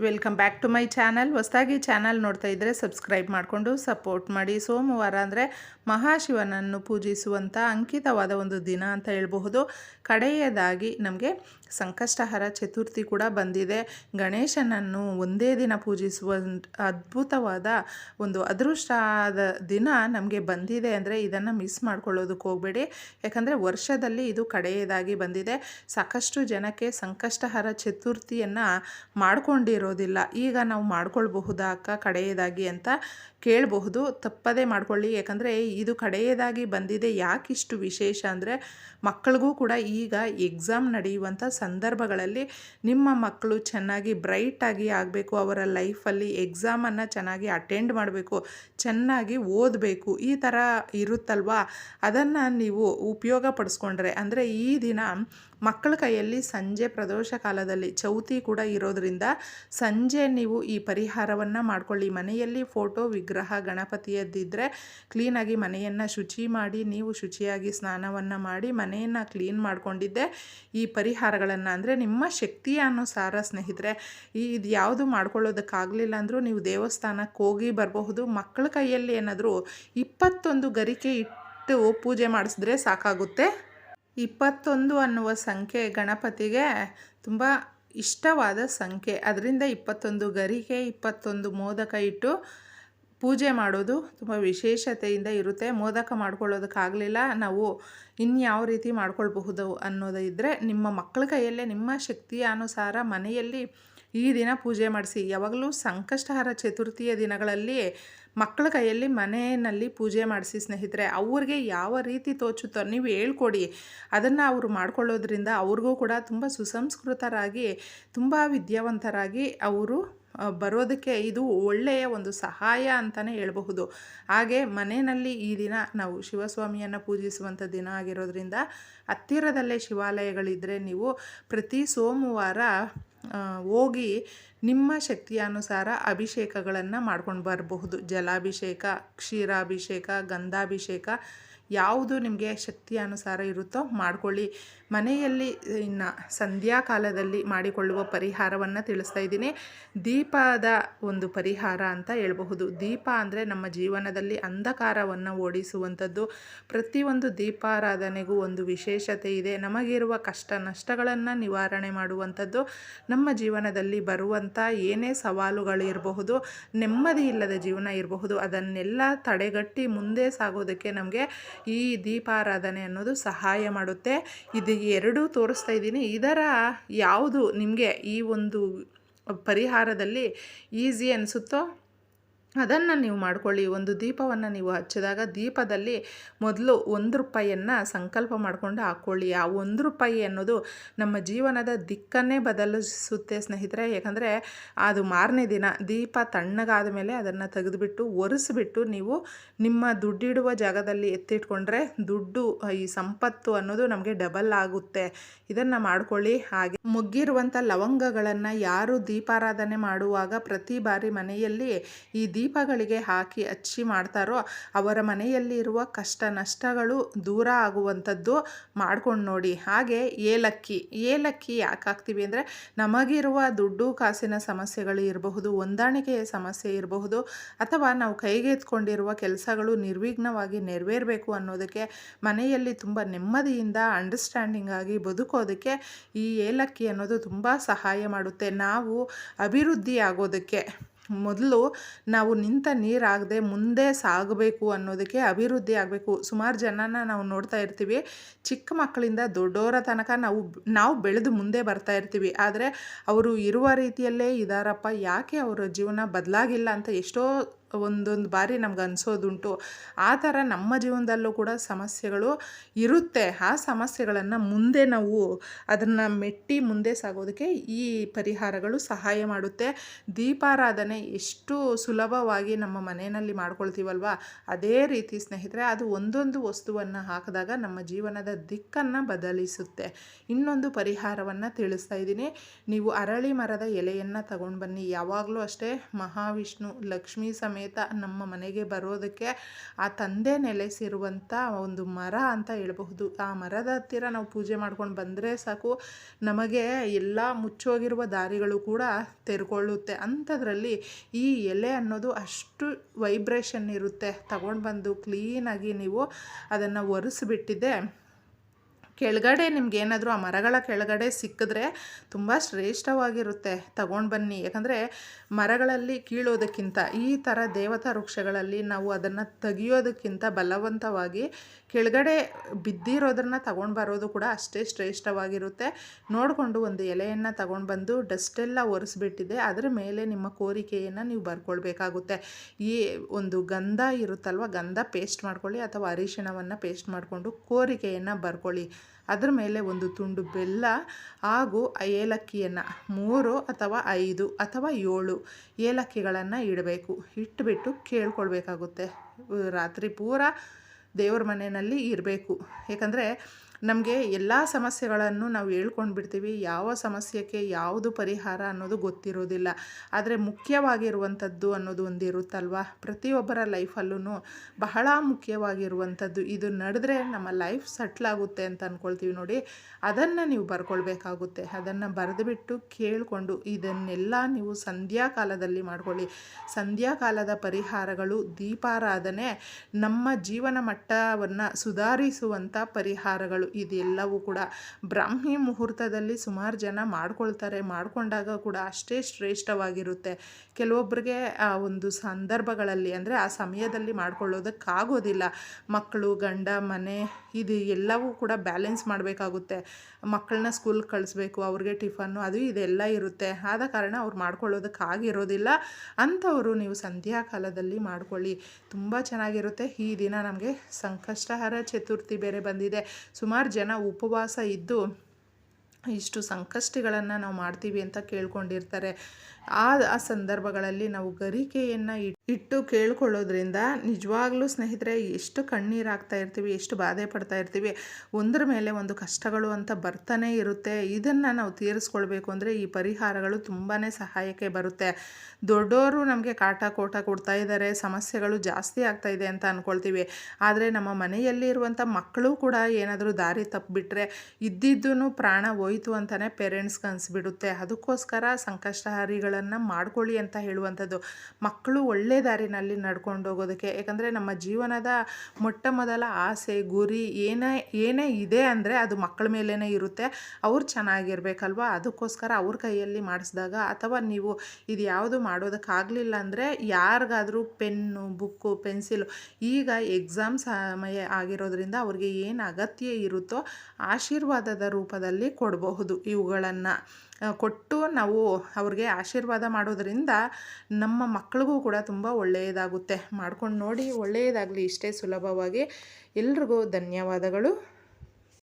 Welcome back to my channel. ಹೊಸದಾಗಿ channel ನೋಡ್ತಾ ಇದ್ದರೆ ಸಬ್ಸ್ಕ್ರೈಬ್ ಮಾಡಿಕೊಂಡು ಸಪೋರ್ಟ್ ಮಾಡಿ. ಸೋಮವಾರ ಅಂದರೆ ಮಹಾಶಿವನನ್ನು ಪೂಜಿಸುವಂಥ ಅಂಕಿತವಾದ ಒಂದು ದಿನ ಅಂತ ಹೇಳಬಹುದು. ಕಡೆಯದಾಗಿ ನಮಗೆ ಸಂಕಷ್ಟಹರ ಚತುರ್ಥಿ ಕೂಡ ಬಂದಿದೆ. ಗಣೇಶನನ್ನು ಒಂದೇ ದಿನ ಪೂಜಿಸುವ ಅದ್ಭುತವಾದ ಒಂದು ಅದೃಷ್ಟದ ದಿನ ನಮಗೆ ಬಂದಿದೆ ಅಂದರೆ ಇದನ್ನು ಮಿಸ್ ಮಾಡ್ಕೊಳ್ಳೋದಕ್ಕೆ ಹೋಗಬೇಡಿ. ಯಾಕಂದರೆ ವರ್ಷದಲ್ಲಿ ಇದು ಕಡೆಯದಾಗಿ ಬಂದಿದೆ. ಸಾಕಷ್ಟು ಜನಕ್ಕೆ ಸಂಕಷ್ಟಹರ ಚತುರ್ಥಿಯನ್ನು ಮಾಡ್ಕೊಂಡಿರೋದಿಲ್ಲ ಈಗ ನಾವು ಮಾಡ್ಕೊಳ್ಬಹುದಾ ಅಕ್ಕ ಕಡೆಯದಾಗಿ ಅಂತ ಕೇಳಬಹುದು. ತಪ್ಪದೇ ಮಾಡ್ಕೊಳ್ಳಿ. ಯಾಕಂದರೆ ಇದು ಕಡೆಯದಾಗಿ ಬಂದಿದೆ. ಯಾಕಿಷ್ಟು ವಿಶೇಷ ಅಂದರೆ ಮಕ್ಕಳಿಗೂ ಕೂಡ ಈಗ ಎಕ್ಸಾಮ್ ನಡೆಯುವಂಥ ಸಂದರ್ಭಗಳಲ್ಲಿ ನಿಮ್ಮ ಮಕ್ಕಳು ಚೆನ್ನಾಗಿ ಬ್ರೈಟಾಗಿ ಆಗಬೇಕು. ಅವರ ಲೈಫಲ್ಲಿ ಎಕ್ಸಾಮನ್ನು ಚೆನ್ನಾಗಿ ಅಟೆಂಡ್ ಮಾಡಬೇಕು. ಚೆನ್ನಾಗಿ ಓದಬೇಕು. ಈ ಥರ ಇರುತ್ತಲ್ವಾ? ಅದನ್ನು ನೀವು ಉಪಯೋಗ ಪಡಿಸ್ಕೊಂಡ್ರೆ ಅಂದರೆ ಈ ದಿನ ಮಕ್ಕಳ ಕೈಯಲ್ಲಿ ಸಂಜೆ ಪ್ರದೋಷ ಕಾಲದಲ್ಲಿ ಚೌತಿ ಕೂಡ ಇರೋದರಿಂದ ಸಂಜೆ ನೀವು ಈ ಪರಿಹಾರವನ್ನು ಮಾಡ್ಕೊಳ್ಳಿ. ಮನೆಯಲ್ಲಿ ಫೋಟೋ ವಿಗ್ರಹ ಗಣಪತಿಯದ್ದಿದ್ದರೆ ಕ್ಲೀನಾಗಿ ಮನೆಯನ್ನು ಶುಚಿ ಮಾಡಿ, ನೀವು ಶುಚಿಯಾಗಿ ಸ್ನಾನವನ್ನು ಮಾಡಿ, ಮನೆಯನ್ನು ಕ್ಲೀನ್ ಮಾಡಿಕೊಂಡಿದ್ದೆ ಈ ಪರಿಹಾರಗಳನ್ನು. ಅಂದರೆ ನಿಮ್ಮ ಶಕ್ತಿಯ ಅನುಸಾರ ಸ್ನೇಹಿತರೆ, ಈ ಇದು ಯಾವುದು ಮಾಡ್ಕೊಳ್ಳೋದಕ್ಕಾಗಲಿಲ್ಲ ಅಂದರೂ ನೀವು ದೇವಸ್ಥಾನಕ್ಕೆ ಹೋಗಿ ಬರಬಹುದು. ಮಕ್ಕಳ ಕೈಯಲ್ಲಿ ಏನಾದರೂ ಇಪ್ಪತ್ತೊಂದು ಗರಿಕೆ ಇಟ್ಟು ಪೂಜೆ ಮಾಡಿಸಿದ್ರೆ ಸಾಕಾಗುತ್ತೆ. ಇಪ್ಪತ್ತೊಂದು ಅನ್ನುವ ಸಂಖ್ಯೆ ಗಣಪತಿಗೆ ತುಂಬ ಇಷ್ಟವಾದ ಸಂಖ್ಯೆ. ಅದರಿಂದ ಇಪ್ಪತ್ತೊಂದು ಗರಿಗೆ ಇಪ್ಪತ್ತೊಂದು ಮೋದಕ ಇಟ್ಟು ಪೂಜೆ ಮಾಡೋದು ತುಂಬ ವಿಶೇಷತೆಯಿಂದ ಇರುತ್ತೆ. ಮೋದಕ ಮಾಡ್ಕೊಳ್ಳೋದಕ್ಕಾಗಲಿಲ್ಲ. ನಾವು ಇನ್ಯಾವ ರೀತಿ ಮಾಡ್ಕೊಳ್ಬಹುದು ಅನ್ನೋದು ಇದ್ದರೆ ನಿಮ್ಮ ಮಕ್ಕಳ ಕೈಯಲ್ಲೇ, ನಿಮ್ಮ ಶಕ್ತಿಯ ಅನುಸಾರ ಮನೆಯಲ್ಲಿ ಈ ದಿನ ಪೂಜೆ ಮಾಡಿಸಿ. ಯಾವಾಗಲೂ ಸಂಕಷ್ಟಹರ ಚತುರ್ಥಿಯ ದಿನಗಳಲ್ಲಿ ಮಕ್ಕಳ ಕೈಯಲ್ಲಿ ಮನೆಯಲ್ಲಿ ಪೂಜೆ ಮಾಡಿಸಿ ಸ್ನೇಹಿತರೆ, ಅವ್ರಿಗೆ ಯಾವ ರೀತಿ ತೋಚುತ್ತೋ ನೀವು ಹೇಳ್ಕೊಡಿ. ಅದನ್ನು ಅವರು ಮಾಡ್ಕೊಳ್ಳೋದ್ರಿಂದ ಅವ್ರಿಗೂ ಕೂಡ ತುಂಬ ಸುಸಂಸ್ಕೃತರಾಗಿ, ತುಂಬ ವಿದ್ಯಾವಂತರಾಗಿ ಅವರು ಬರೋದಕ್ಕೆ ಇದು ಒಳ್ಳೆಯ ಒಂದು ಸಹಾಯ ಅಂತಲೇ ಹೇಳಬಹುದು. ಹಾಗೆ ಮನೆಯಲ್ಲಿ ಈ ದಿನ ನಾವು ಶಿವಸ್ವಾಮಿಯನ್ನು ಪೂಜಿಸುವಂಥ ದಿನ ಆಗಿರೋದ್ರಿಂದ ಹತ್ತಿರದಲ್ಲೇ ಶಿವಾಲಯಗಳಿದ್ದರೆ ನೀವು ಪ್ರತಿ ಸೋಮವಾರ ಹೋಗಿ ನಿಮ್ಮ ಶಕ್ತಿಯಾನುಸಾರ ಅಭಿಷೇಕಗಳನ್ನು ಮಾಡ್ಕೊಂಡು ಬರಬಹುದು. ಜಲಾಭಿಷೇಕ ಕ್ಷೀರಾಭಿಷೇಕ ಗಂಧಾಭಿಷೇಕ. ಯಾವುದು ನಿಮಗೆ ಶಕ್ತಿಯ ಅನುಸಾರ ಇರುತ್ತೋ ಮಾಡಿಕೊಳ್ಳಿ. ಮನೆಯಲ್ಲಿ ಇನ್ನು ಸಂಧ್ಯಾಕಾಲದಲ್ಲಿ ಮಾಡಿಕೊಳ್ಳುವ ಪರಿಹಾರವನ್ನು ತಿಳಿಸ್ತಾ ಇದ್ದೀನಿ. ದೀಪದ ಒಂದು ಪರಿಹಾರ ಅಂತ ಹೇಳಬಹುದು. ದೀಪ ಅಂದರೆ ನಮ್ಮ ಜೀವನದಲ್ಲಿ ಅಂಧಕಾರವನ್ನು ಓಡಿಸುವಂಥದ್ದು. ಪ್ರತಿಯೊಂದು ದೀಪಾರಾಧನೆಗೂ ಒಂದು ವಿಶೇಷತೆ ಇದೆ. ನಮಗಿರುವ ಕಷ್ಟ ನಷ್ಟಗಳನ್ನು ನಿವಾರಣೆ ಮಾಡುವಂಥದ್ದು ನಮ್ಮ ಜೀವನದಲ್ಲಿ ಬರುವಂಥ ಏನೇ ಸವಾಲುಗಳಿರಬಹುದು ನೆಮ್ಮದಿ ಇಲ್ಲದ ಜೀವನ ಇರಬಹುದು, ಅದನ್ನೆಲ್ಲ ತಡೆಗಟ್ಟಿ ಮುಂದೆ ಸಾಗೋದಕ್ಕೆ ನಮಗೆ ಈ ದೀಪಾರಾಧನೆ ಅನ್ನೋದು ಸಹಾಯ ಮಾಡುತ್ತೆ. ಇದು ಎರಡೂ ತೋರಿಸ್ತಾ ಇದ್ದೀನಿ. ಇದರ ಯಾವುದು ನಿಮಗೆ ಈ ಒಂದು ಪರಿಹಾರದಲ್ಲಿ ಈಸಿ ಅನಿಸುತ್ತೋ ಅದನ್ನು ನೀವು ಮಾಡ್ಕೊಳ್ಳಿ. ಒಂದು ದೀಪವನ್ನು ನೀವು ಹಚ್ಚಿದಾಗ ದೀಪದಲ್ಲಿ ಮೊದಲು ಒಂದು ರೂಪಾಯಿಯನ್ನು ಸಂಕಲ್ಪ ಮಾಡಿಕೊಂಡು ಹಾಕ್ಕೊಳ್ಳಿ ಆ ಒಂದು ರೂಪಾಯಿ ಅನ್ನೋದು ನಮ್ಮ ಜೀವನದ ದಿಕ್ಕನ್ನೇ ಬದಲಿಸುತ್ತೆ ಸ್ನೇಹಿತರೆ. ಯಾಕಂದರೆ ಅದು ಮಾರನೇ ದಿನ, ದೀಪ ತಣ್ಣಗಾದ ಮೇಲೆ ಅದನ್ನು ತೆಗೆದುಬಿಟ್ಟು, ಒರೆಸ್ಬಿಟ್ಟು ನೀವು ನಿಮ್ಮ ದುಡ್ಡಿಡುವ ಜಾಗದಲ್ಲಿ ಎತ್ತಿಟ್ಕೊಂಡ್ರೆ ದುಡ್ಡು, ಈ ಸಂಪತ್ತು ಅನ್ನೋದು ನಮಗೆ ಡಬಲ್ ಆಗುತ್ತೆ. ಇದನ್ನು ಮಾಡ್ಕೊಳ್ಳಿ. ಹಾಗೆ ಮುಗ್ಗಿರುವಂಥ ಲವಂಗಗಳನ್ನು ಯಾರು ದೀಪಾರಾಧನೆ ಮಾಡುವಾಗ ಪ್ರತಿ ಬಾರಿ ಮನೆಯಲ್ಲಿ ಈ ದೀಪಗಳಿಗೆ ಹಾಕಿ ಹಚ್ಚಿ ಮಾಡ್ತಾರೋ ಅವರ ಮನೆಯಲ್ಲಿರುವ ಕಷ್ಟ ನಷ್ಟಗಳು ದೂರ ಆಗುವಂಥದ್ದು ಮಾಡ್ಕೊಂಡು ನೋಡಿ. ಹಾಗೆ ಏಲಕ್ಕಿ ಏಲಕ್ಕಿ ಯಾಕೆ ಹಾಕ್ತೀವಿ ಅಂದರೆ ನಮಗಿರುವ ದುಡ್ಡು ಕಾಸಿನ ಸಮಸ್ಯೆಗಳು ಇರಬಹುದು, ಹೊಂದಾಣಿಕೆಯ ಸಮಸ್ಯೆ ಇರಬಹುದು, ಅಥವಾ ನಾವು ಕೈಗೆತ್ಕೊಂಡಿರುವ ಕೆಲಸಗಳು ನಿರ್ವಿಘ್ನವಾಗಿ ನೆರವೇರಬೇಕು ಅನ್ನೋದಕ್ಕೆ, ಮನೆಯಲ್ಲಿ ತುಂಬ ನೆಮ್ಮದಿಯಿಂದ ಅಂಡರ್ಸ್ಟ್ಯಾಂಡಿಂಗ್ ಆಗಿ ಬದುಕೋದಕ್ಕೆ ಈ ಏಲಕ್ಕಿ ಅನ್ನೋದು ತುಂಬ ಸಹಾಯ ಮಾಡುತ್ತೆ. ನಾವು ಅಭಿವೃದ್ಧಿ ಆಗೋದಕ್ಕೆ ಮೊದಲು ನಾವು ನಿಂತ ನೀರಾಗದೆ ಮುಂದೆ ಸಾಗಬೇಕು ಅನ್ನೋದಕ್ಕೆ ಅಭಿವೃದ್ಧಿ ಆಗಬೇಕು. ಸುಮಾರು ಜನನ ನಾವು ನೋಡ್ತಾ ಇರ್ತೀವಿ. ಚಿಕ್ಕ ಮಕ್ಕಳಿಂದ ದೊಡ್ಡವರ ತನಕ ನಾವು ನಾವು ಬೆಳೆದು ಮುಂದೆ ಬರ್ತಾ ಇರ್ತೀವಿ. ಆದರೆ ಅವರು ಇರುವ ರೀತಿಯಲ್ಲೇ ಇದ್ದಾರಪ್ಪ ಯಾಕೆ ಅವರ ಜೀವನ ಬದಲಾಗಿಲ್ಲ ಅಂತ ಎಷ್ಟೋ ಒಂದೊಂದು ಬಾರಿ ನಮ್ಗೆ ಅನಿಸೋದುಂಟು. ಆ ಥರ ನಮ್ಮ ಜೀವನದಲ್ಲೂ ಕೂಡ ಸಮಸ್ಯೆಗಳು ಇರುತ್ತೆ. ಆ ಸಮಸ್ಯೆಗಳನ್ನು ಮುಂದೆ ನಾವು ಅದನ್ನು ಮೆಟ್ಟಿ ಮುಂದೆ ಸಾಗೋದಕ್ಕೆ ಈ ಪರಿಹಾರಗಳು ಸಹಾಯ ಮಾಡುತ್ತೆ. ದೀಪಾರಾಧನೆ ಎಷ್ಟು ಸುಲಭವಾಗಿ ನಮ್ಮ ಮನೆಯಲ್ಲಿ ಮಾಡ್ಕೊಳ್ತೀವಲ್ವ? ಅದೇ ರೀತಿ ಸ್ನೇಹಿತರೆ, ಅದು ಒಂದೊಂದು ವಸ್ತುವನ್ನು ಹಾಕಿದಾಗ ನಮ್ಮ ಜೀವನದ ದಿಕ್ಕನ್ನು ಬದಲಿಸುತ್ತೆ. ಇನ್ನೊಂದು ಪರಿಹಾರವನ್ನು ತಿಳಿಸ್ತಾ ಇದ್ದೀನಿ. ನೀವು ಅರಳಿ ಮರದ ಎಲೆಯನ್ನು ತಗೊಂಡು ಬನ್ನಿ ಯಾವಾಗಲೂ ಅಷ್ಟೇ ಮಹಾವಿಷ್ಣು, ಲಕ್ಷ್ಮೀ ಸಮೇತ ಸಮೇತ ನಮ್ಮ ಮನೆಗೆ ಬರೋದಕ್ಕೆ ಆ ತಂದೆ ನೆಲೆಸಿರುವಂಥ ಒಂದು ಮರ ಅಂತ ಹೇಳ್ಬಹುದು. ಆ ಮರದ ಹತ್ತಿರ ನಾವು ಪೂಜೆ ಮಾಡ್ಕೊಂಡು ಬಂದರೆ ಸಾಕು, ನಮಗೆ ಎಲ್ಲ ಮುಚ್ಚೋಗಿರುವ ದಾರಿಗಳು ಕೂಡ ತೆರೆಕೊಳ್ಳುತ್ತೆ. ಅಂಥದ್ರಲ್ಲಿ ಈ ಎಲೆ ಅನ್ನೋದು ಅಷ್ಟು ವೈಬ್ರೇಷನ್ ಇರುತ್ತೆ. ತಗೊಂಡು ಬಂದು ಕ್ಲೀನಾಗಿ ನೀವು ಅದನ್ನು ಒರೆಸ್ಬಿಟ್ಟಿದ್ದೆ ಕೆಳಗಡೆ ನಿಮ್ಗೆ ಏನಾದರೂ ಆ ಮರಗಳ ಕೆಳಗಡೆ ಸಿಕ್ಕಿದ್ರೆ ತುಂಬ ಶ್ರೇಷ್ಠವಾಗಿರುತ್ತೆ. ತಗೊಂಡು ಬನ್ನಿ. ಯಾಕಂದರೆ ಮರಗಳಲ್ಲಿ ಕೀಳೋದಕ್ಕಿಂತ ಈ ಥರ ದೇವತಾ ವೃಕ್ಷಗಳಲ್ಲಿ ನಾವು ಅದನ್ನು ತೆಗಿಯೋದಕ್ಕಿಂತ ಬಲವಂತವಾಗಿ ಕೆಳಗಡೆ ಬಿದ್ದಿರೋದನ್ನು ತಗೊಂಡು ಬರೋದು ಕೂಡ ಅಷ್ಟೇ ಶ್ರೇಷ್ಠವಾಗಿರುತ್ತೆ. ನೋಡಿಕೊಂಡು ಒಂದು ಎಲೆಯನ್ನು ತಗೊಂಡು ಬಂದು ಡಸ್ಟೆಲ್ಲ ಒರೆಸ್ಬಿಟ್ಟಿದೆ. ಅದರ ಮೇಲೆ ನಿಮ್ಮ ಕೋರಿಕೆಯನ್ನು ನೀವು ಬರ್ಕೊಳ್ಬೇಕಾಗುತ್ತೆ. ಈ ಒಂದು ಗಂಧ ಇರುತ್ತಲ್ವ? ಗಂಧ ಪೇಸ್ಟ್ ಮಾಡ್ಕೊಳ್ಳಿ ಅಥವಾ ಅರಿಶಿಣವನ್ನು ಪೇಸ್ಟ್ ಮಾಡಿಕೊಂಡು ಕೋರಿಕೆಯನ್ನು ಬರ್ಕೊಳ್ಳಿ. ಅದರ ಮೇಲೆ ಒಂದು ತುಂಡು ಬೆಲ್ಲ ಹಾಗೂ ಏಲಕ್ಕಿಯನ್ನು, ಮೂರು ಅಥವಾ ಐದು ಅಥವಾ ಏಳು ಏಲಕ್ಕಿಗಳನ್ನು ಇಡಬೇಕು. ಇಟ್ಬಿಟ್ಟು ಕೇಳ್ಕೊಳ್ಬೇಕಾಗುತ್ತೆ. ರಾತ್ರಿ ಪೂರ ದೇವ್ರ ಮನೆಯಲ್ಲಿ ಇರಬೇಕು. ಏಕೆಂದರೆ ನಮಗೆ ಎಲ್ಲ ಸಮಸ್ಯೆಗಳನ್ನು ನಾವು ಹೇಳ್ಕೊಂಡು ಬಿಡ್ತೀವಿ ಯಾವ ಸಮಸ್ಯೆಗೆ ಯಾವುದು ಪರಿಹಾರ ಅನ್ನೋದು ಗೊತ್ತಿರೋದಿಲ್ಲ. ಆದರೆ ಮುಖ್ಯವಾಗಿರುವಂಥದ್ದು ಅನ್ನೋದು ಒಂದು ಇರುತ್ತಲ್ವ? ಪ್ರತಿಯೊಬ್ಬರ ಲೈಫಲ್ಲೂ ಬಹಳ ಮುಖ್ಯವಾಗಿರುವಂಥದ್ದು. ಇದು ನಡೆದ್ರೆ ನಮ್ಮ ಲೈಫ್ ಸೆಟ್ಲಾಗುತ್ತೆ ಅಂತ ಅಂದ್ಕೊಳ್ತೀವಿ ನೋಡಿ. ಅದನ್ನು ನೀವು ಬರ್ಕೊಳ್ಬೇಕಾಗುತ್ತೆ. ಅದನ್ನು ಬರೆದುಬಿಟ್ಟು ಕೇಳಿಕೊಂಡು ಇದನ್ನೆಲ್ಲ ನೀವು ಸಂಧ್ಯಾ ಕಾಲದಲ್ಲಿ ಮಾಡ್ಕೊಳ್ಳಿ. ಸಂಧ್ಯಾ ಕಾಲದ ಪರಿಹಾರಗಳು ದೀಪಾರಾಧನೆ, ನಮ್ಮ ಜೀವನ ಮಟ್ಟವನ್ನು ಸುಧಾರಿಸುವಂಥ ಪರಿಹಾರಗಳು. ಇದೆಲ್ಲವೂ ಕೂಡ ಬ್ರಾಹ್ಮಿ ಮುಹೂರ್ತದಲ್ಲಿ ಸುಮಾರು ಜನ ಮಾಡ್ಕೊಳ್ತಾರೆ. ಮಾಡಿಕೊಂಡಾಗ ಕೂಡ ಅಷ್ಟೇ ಶ್ರೇಷ್ಠವಾಗಿರುತ್ತೆ. ಕೆಲವೊಬ್ಬರಿಗೆ ಆ, ಒಂದು ಸಂದರ್ಭಗಳಲ್ಲಿ ಅಂದರೆ ಆ ಸಮಯದಲ್ಲಿ ಮಾಡ್ಕೊಳ್ಳೋದಕ್ಕಾಗೋದಿಲ್ಲ. ಮಕ್ಕಳು, ಗಂಡ, ಮನೆ ಇದು ಎಲ್ಲವೂ ಕೂಡ ಬ್ಯಾಲೆನ್ಸ್ ಮಾಡಬೇಕಾಗುತ್ತೆ. ಮಕ್ಕಳನ್ನ ಸ್ಕೂಲ್ ಕಳಿಸ್ಬೇಕು, ಅವ್ರಿಗೆ ಟಿಫನ್ನು ಅದು ಇದೆಲ್ಲ ಇರುತ್ತೆ. ಆದ ಕಾರಣ ಅವ್ರು ಮಾಡ್ಕೊಳ್ಳೋದಕ್ಕಾಗಿರೋದಿಲ್ಲ. ಅಂಥವರು ನೀವು ಸಂಧ್ಯಾ ಕಾಲದಲ್ಲಿ ಮಾಡ್ಕೊಳ್ಳಿ. ತುಂಬ ಚೆನ್ನಾಗಿರುತ್ತೆ. ಈ ದಿನ ನಮಗೆ ಸಂಕಷ್ಟಹರ ಚತುರ್ಥಿ ಬೇರೆ ಬಂದಿದೆ. ಸುಮಾರು ಜನ ಉಪವಾಸ ಇದ್ದು ಇಷ್ಟು ಸಂಕಷ್ಟಗಳನ್ನು ನಾವು ಮಾಡ್ತೀವಿ ಅಂತ ಕೇಳ್ಕೊಂಡಿರ್ತಾರೆ. ಆ ಆ ಸಂದರ್ಭಗಳಲ್ಲಿ ನಾವು ಗರಿಕೆಯನ್ನು ಇಟ್ಟು ಕೇಳ್ಕೊಳ್ಳೋದ್ರಿಂದ ನಿಜವಾಗ್ಲೂ ಸ್ನೇಹಿತರೆ ಎಷ್ಟು ಕಣ್ಣೀರು ಹಾಕ್ತಾ ಇರ್ತೀವಿ, ಎಷ್ಟು ಬಾಧೆ ಪಡ್ತಾ ಇರ್ತೀವಿ, ಒಂದರ ಮೇಲೆ ಒಂದು ಕಷ್ಟಗಳು ಅಂತ ಬರ್ತಾನೆ ಇರುತ್ತೆ. ಇದನ್ನು ನಾವು ತೀರಿಸ್ಕೊಳ್ಬೇಕು ಅಂದರೆ ಈ ಪರಿಹಾರಗಳು ತುಂಬಾ ಸಹಾಯಕ್ಕೆ ಬರುತ್ತೆ. ದೊಡ್ಡವರು ನಮಗೆ ಕಾಟ ಕೋಟ ಕೊಡ್ತಾ ಇದ್ದಾರೆ ಸಮಸ್ಯೆಗಳು ಜಾಸ್ತಿ ಆಗ್ತಾ ಇದೆ ಅಂತ ಅಂದ್ಕೊಳ್ತೀವಿ ಆದರೆ ನಮ್ಮ ಮನೆಯಲ್ಲಿ ಇರುವಂಥ ಮಕ್ಕಳು ಕೂಡ ಏನಾದರೂ ದಾರಿ ತಪ್ಪಿಬಿಟ್ರೆ ಇದ್ದಿದ್ದೂ ಪ್ರಾಣ ಹೋಯ್ತು ಅಂತಲೇ ಪೇರೆಂಟ್ಸ್ಗೆ ಅನಿಸ್ಬಿಡುತ್ತೆ. ಅದಕ್ಕೋಸ್ಕರ ಸಂಕಷ್ಟಹಾರಿಗಳನ್ನು ಮಾಡ್ಕೊಳ್ಳಿ ಅಂತ ಹೇಳುವಂಥದ್ದು. ಮಕ್ಕಳು ಒಳ್ಳೆ ದಾರಿನಲ್ಲಿ ನಡ್ಕೊಂಡು ಹೋಗೋದಕ್ಕೆ. ಯಾಕಂದರೆ ನಮ್ಮ ಜೀವನದ ಮೊಟ್ಟ ಮೊದಲ ಆಸೆ, ಗುರಿ ಏನೇ ಏನೇ ಇದೆ ಅಂದರೆ ಅದು ಮಕ್ಕಳ ಮೇಲೇ ಇರುತ್ತೆ. ಅವ್ರು ಚೆನ್ನಾಗಿರ್ಬೇಕಲ್ವ? ಅದಕ್ಕೋಸ್ಕರ ಅವ್ರ ಕೈಯಲ್ಲಿ ಮಾಡಿಸಿದಾಗ ಅಥವಾ ನೀವು ಇದು ಯಾವುದು ಮಾಡೋದಕ್ಕಾಗಲಿಲ್ಲ ಅಂದರೆ ಯಾರಿಗಾದರೂ ಪೆನ್ನು, ಬುಕ್ಕು, ಪೆನ್ಸಿಲು ಈಗ ಎಕ್ಸಾಮ್ ಸಮಯ ಆಗಿರೋದ್ರಿಂದ ಅವ್ರಿಗೆ ಏನು ಅಗತ್ಯ ಇರುತ್ತೋ ಆಶೀರ್ವಾದದ ರೂಪದಲ್ಲಿ ಕೊಡಬಹುದು ಇವುಗಳನ್ನು ಕೊಟ್ಟು ನಾವು ಅವ್ರಿಗೆ ಆಶೀರ್ವಾದ ಮಾಡೋದರಿಂದ ನಮ್ಮ ಮಕ್ಕಳಿಗೂ ಕೂಡ ತುಂಬ ಒಳ್ಳೆಯದಾಗುತ್ತೆ. ಮಾಡ್ಕೊಂಡು ನೋಡಿ ಒಳ್ಳೆಯದಾಗಲಿ ಇಷ್ಟೇ ಸುಲಭವಾಗಿ. ಎಲ್ರಿಗೂ ಧನ್ಯವಾದಗಳು.